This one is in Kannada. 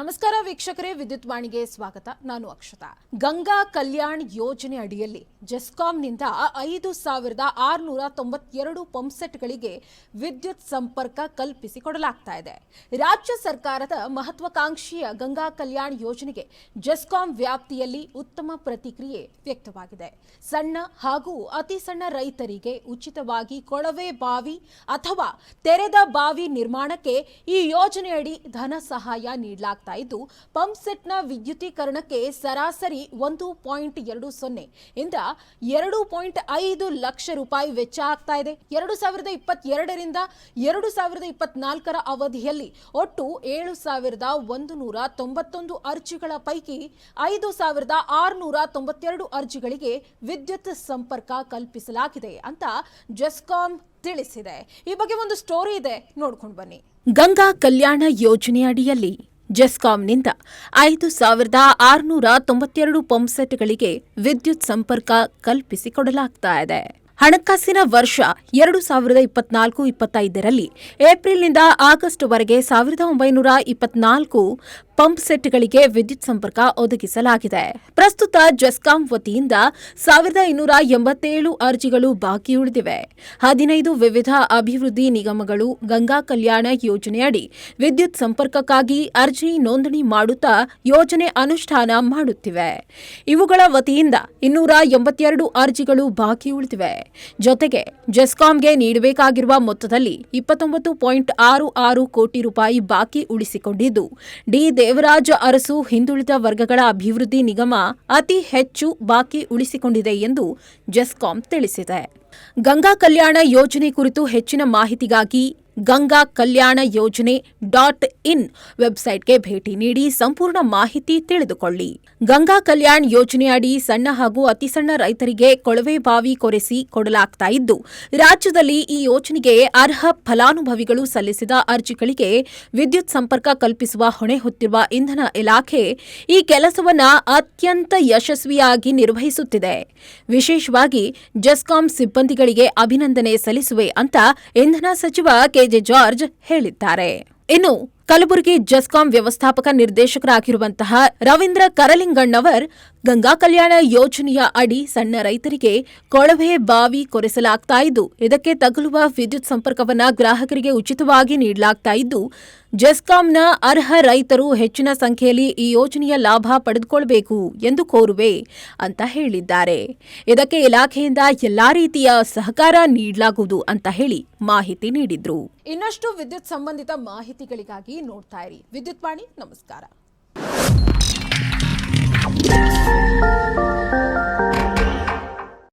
ನಮಸ್ಕಾರ ವೀಕ್ಷಕರೇ, ವಿದ್ಯುತ್ ವಾಣಿಗೆ ಸ್ವಾಗತ. ನಾನು ಅಕ್ಷತಾ. ಗಂಗಾ ಕಲ್ಯಾಣ್ ಯೋಜನೆ ಅಡಿಯಲ್ಲಿ ಜೆಸ್ಕಾಂನಿಂದ ಐದು ಸಾವಿರದ ಆರುನೂರ ತೊಂಬತ್ತೆರಡು ಪಂಪ್ಸೆಟ್ಗಳಿಗೆ ವಿದ್ಯುತ್ ಸಂಪರ್ಕ ಕಲ್ಪಿಸಿಕೊಡಲಾಗ್ತಾ ಇದೆ. ರಾಜ್ಯ ಸರ್ಕಾರದ ಮಹತ್ವಾಕಾಂಕ್ಷಿಯ ಗಂಗಾ ಕಲ್ಯಾಣ್ ಯೋಜನೆಗೆ ಜೆಸ್ಕಾಂ ವ್ಯಾಪ್ತಿಯಲ್ಲಿ ಉತ್ತಮ ಪ್ರತಿಕ್ರಿಯೆ ವ್ಯಕ್ತವಾಗಿದೆ. ಸಣ್ಣ ಹಾಗೂ ಅತಿ ಸಣ್ಣ ರೈತರಿಗೆ ಉಚಿತವಾಗಿ ಕೊಳವೆ ಬಾವಿ ಅಥವಾ ತೆರೆದ ಬಾವಿ ನಿರ್ಮಾಣಕ್ಕೆ ಈ ಯೋಜನೆಯಡಿ ಧನ ಸಹಾಯ ನೀಡಲಾಗ್ತಾ ಇದ್ದು, ಪಂಪ್ ಸೆಟ್ನ ವಿದ್ಯುತೀಕರಣಕ್ಕೆ ಸರಾಸರಿ ಒಂದು ಪಾಯಿಂಟ್ ಎರಡು ಸೊನ್ನೆ ಇಂದ ಎರಡು ಪಾಯಿಂಟ್ ಐದು ಲಕ್ಷ ರೂಪಾಯಿ ವೆಚ್ಚ ಆಗ್ತಾ ಇದೆ. ಎರಡು ಸಾವಿರದ ಇಪ್ಪತ್ತೆರಡರಿಂದ ಎರಡು ಸಾವಿರದ ಇಪ್ಪತ್ನಾಲ್ಕರ ಅವಧಿಯಲ್ಲಿ ಒಟ್ಟು ಏಳು ಸಾವಿರದ ಒಂದು ನೂರ ತೊಂಬತ್ತೊಂದು ಅರ್ಜಿಗಳ ಪೈಕಿ ಐದು ಸಾವಿರದ ಆರುನೂರ ತೊಂಬತ್ತೆರಡು ಅರ್ಜಿಗಳಿಗೆ ವಿದ್ಯುತ್ ಸಂಪರ್ಕ ಕಲ್ಪಿಸಲಾಗಿದೆ ಅಂತ ಜೆಸ್ಕಾಂ ತಿಳಿಸಿದೆ. ಈ ಬಗ್ಗೆ ಒಂದು ಸ್ಟೋರಿ ಇದೆ. ನೋಡ್ಕೊಂಡು ಬನ್ನಿ. ಗಂಗಾ ಕಲ್ಯಾಣ ಯೋಜನೆ ಅಡಿಯಲ್ಲಿ ಜೆಸ್ಕಾಂನಿಂದ ಐದು ಸಾವಿರದ ಆರುನೂರ ತೊಂಬತ್ತೆರಡು ಪಂಪ್ಸೆಟ್ಗಳಿಗೆ ವಿದ್ಯುತ್ ಸಂಪರ್ಕ ಕಲ್ಪಿಸಿಕೊಡಲಾಗ್ತಾ ಇದೆ. ಹಣಕಾಸಿನ ವರ್ಷ ಎರಡು ಸಾವಿರದ ಇಪ್ಪತ್ನಾಲ್ಕು ಇಪ್ಪತ್ತೈದರಲ್ಲಿ ಏಪ್ರಿಲ್ನಿಂದ ಆಗಸ್ಟ್ವರೆಗೆ ಸಾವಿರದ ಒಂಬೈನೂರ ಇಪ್ಪತ್ನಾಲ್ಕು ಪಂಪ್ ಸೆಟ್ಗಳಿಗೆ ವಿದ್ಯುತ್ ಸಂಪರ್ಕ ಒದಗಿಸಲಾಗಿದೆ. ಪ್ರಸ್ತುತ ಜೆಸ್ಕಾಂ ವತಿಯಿಂದ ಸಾವಿರದ ಇನ್ನೂರ ಎಂಬತ್ತೇಳು ಅರ್ಜಿಗಳು ಬಾಕಿ ಉಳಿದಿವೆ. ಹದಿನೈದು ವಿವಿಧ ಅಭಿವೃದ್ಧಿ ನಿಗಮಗಳು ಗಂಗಾ ಕಲ್ಯಾಣ ಯೋಜನೆಯಡಿ ವಿದ್ಯುತ್ ಸಂಪರ್ಕಕ್ಕಾಗಿ ಅರ್ಜಿ ನೋಂದಣಿ ಮಾಡುತ್ತಾ ಯೋಜನೆ ಅನುಷ್ಠಾನ ಮಾಡುತ್ತಿವೆ. ಇವುಗಳ ವತಿಯಿಂದ ಇನ್ನೂರ ಎಂಬತ್ತೆರಡು ಅರ್ಜಿಗಳು ಬಾಕಿ ಉಳಿದಿವೆ. ಜೊತೆಗೆ ಜೆಸ್ಕಾಂಗೆ ನೀಡಬೇಕಾಗಿರುವ ಮೊತ್ತದಲ್ಲಿ ಇಪ್ಪತ್ತೊಂಬತ್ತು ಪಾಯಿಂಟ್ ಆರು ಆರು ಕೋಟಿ ರೂಪಾಯಿ ಬಾಕಿ ಉಳಿಸಿಕೊಂಡಿದ್ದು, ಡಿ ದೇವರಾಜ ಅರಸು ಹಿಂದುಳಿದ ವರ್ಗಗಳ ಅಭಿವೃದ್ಧಿ ನಿಗಮ ಅತಿ ಹೆಚ್ಚು ಬಾಕಿ ಉಳಿಸಿಕೊಂಡಿದೆ ಎಂದು ಜೆಸ್ಕಾಂ ತಿಳಿಸಿದೆ. ಗಂಗಾ ಕಲ್ಯಾಣ ಯೋಜನೆ ಕುರಿತು ಹೆಚ್ಚಿನ ಮಾಹಿತಿಗಾಗಿ ಗಂಗಾ ಕಲ್ಯಾಣ ಯೋಜನೆ ಡಾಟ್ ಇನ್ ವೆಬ್ಸೈಟ್ಗೆ ಭೇಟಿ ನೀಡಿ ಸಂಪೂರ್ಣ ಮಾಹಿತಿ ತಿಳಿದುಕೊಳ್ಳಿ. ಗಂಗಾ ಕಲ್ಯಾಣ್ ಯೋಜನೆಯಡಿ ಸಣ್ಣ ಹಾಗೂ ಅತಿಸಣ್ಣ ರೈತರಿಗೆ ಕೊಳವೆ ಬಾವಿ ಕೊರೆಸಿ ಕೊಡಲಾಗ್ತಾ ಇದ್ದು, ರಾಜ್ಯದಲ್ಲಿ ಈ ಯೋಜನೆಗೆ ಅರ್ಹ ಫಲಾನುಭವಿಗಳು ಸಲ್ಲಿಸಿದ ಅರ್ಜಿಗಳಿಗೆ ವಿದ್ಯುತ್ ಸಂಪರ್ಕ ಕಲ್ಪಿಸುವ ಹೊಣೆ ಹೊತ್ತಿರುವ ಇಂಧನ ಇಲಾಖೆ ಈ ಕೆಲಸವನ್ನ ಅತ್ಯಂತ ಯಶಸ್ವಿಯಾಗಿ ನಿರ್ವಹಿಸುತ್ತಿದೆ. ವಿಶೇಷವಾಗಿ ಜೆಸ್ಕಾಂ ಸಿಬ್ಬಂದಿಗಳಿಗೆ ಅಭಿನಂದನೆ ಸಲ್ಲಿಸುವೆ ಅಂತ ಇಂಧನ ಸಚಿವ ಕೆಜೆ ಜಾರ್ಜ್ ಹೇಳಿದ್ದಾರೆ. ಇನ್ನು ಕಲಬುರಗಿ ಜೆಸ್ಕಾಂ ವ್ಯವಸ್ಥಾಪಕ ನಿರ್ದೇಶಕರಾಗಿರುವಂತಹ ರವೀಂದ್ರ ಕರಲಿಂಗಣ್ಣವರ್ ಗಂಗಾ ಕಲ್ಯಾಣ ಯೋಜನೆಯ ಅಡಿ ಸಣ್ಣ ರೈತರಿಗೆ ಕೊಳವೆ ಬಾವಿ ಕೊರೆಸಲಾಗ್ತಾ ಇದ್ದು, ಇದಕ್ಕೆ ತಗುಲುವ ವಿದ್ಯುತ್ ಸಂಪರ್ಕವನ್ನು ಗ್ರಾಹಕರಿಗೆ ಉಚಿತವಾಗಿ ನೀಡಲಾಗ್ತಾ ಇದ್ದು, ಜೆಸ್ಕಾಂನ ಅರ್ಹ ರೈತರು ಹೆಚ್ಚಿನ ಸಂಖ್ಯೆಯಲ್ಲಿ ಈ ಯೋಜನೆಯ ಲಾಭ ಪಡೆದುಕೊಳ್ಳಬೇಕು ಎಂದು ಕೋರುವೆ ಅಂತ ಹೇಳಿದ್ದಾರೆ. ಇದಕ್ಕೆ ಇಲಾಖೆಯಿಂದ ಎಲ್ಲಾ ರೀತಿಯ ಸಹಕಾರ ನೀಡಲಾಗುವುದು ಅಂತ ಹೇಳಿ ಮಾಹಿತಿ ನೀಡಿದ್ರು. ಇನ್ನಷ್ಟು ವಿದ್ಯುತ್ ಸಂಬಂಧಿತ ಮಾಹಿತಿಗಳಿಗಾಗಿ ನೋಡ್ತಾ ಇರಿ. ವಿದ್ಯುತ್ ವಾಣಿ ನಮಸ್ಕಾರ.